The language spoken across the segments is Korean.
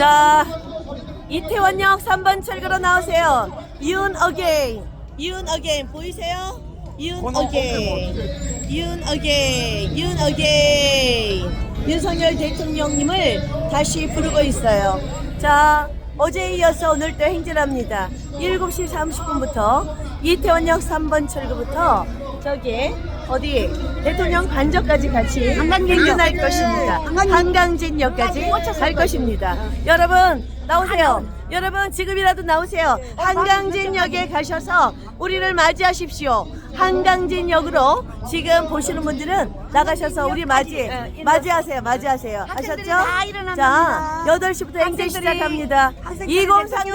자, 이태원역 3번 철거로 나오세요. 윤 어게인. 윤 어게인 보이세요? 윤 어게인. 윤 어게인. 윤 어게인. 윤석열 대통령님을 다시 부르고 있어요. 자, 어제에 이어서 오늘도 행진합니다. 7시 30분부터 이태원역 3번 철거부터 저기 어디 대통령 관저까지 같이 행진할 것입니다. 한강진역까지 갈 것입니다. 여러분 나오세요. 여러분 지금이라도 나오세요. 한강진역에 가셔서 우리를 맞이하십시오. 한강진역으로 지금 보시는 분들은 나가셔서 우리 맞이 맞이하세요. 맞이하세요. 학생들이 아셨죠? 자, 8시부터 행진 시작합니다. 학생들이 2030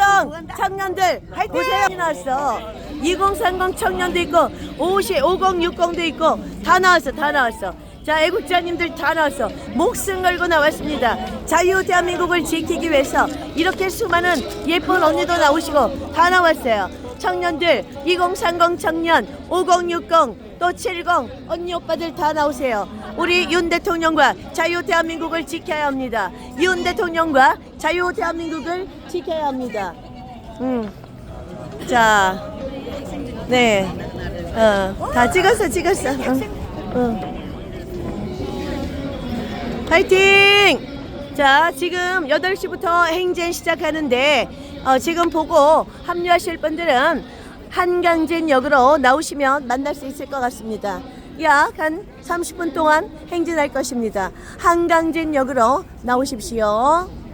청년들 보세요. 나왔어. 2030 청년도 있고 50, 5060도 있고 다 나왔어. 다 나왔어. 자, 애국자님들 다 나왔어. 목숨 걸고 나왔습니다. 자유 대한민국을 지키기 위해서 이렇게 수많은 예쁜 언니도 나오시고 다 나왔어요. 청년들 2030 청년 5060 또 70 언니 오빠들 다 나오세요. 우리 윤 대통령과 자유 대한민국을 지켜야 합니다. 윤 대통령과 자유 대한민국을 지켜야 합니다. 음. 자, 네, 어, 다 찍었어, 찍었어. 응. 응. 파이팅! 자, 지금 8시부터 행진 시작하는데, 어, 지금 보고 합류하실 분들은 한강진역으로 나오시면 만날 수 있을 것 같습니다. 약 한 30분 동안 행진할 것입니다. 한강진역으로 나오십시오.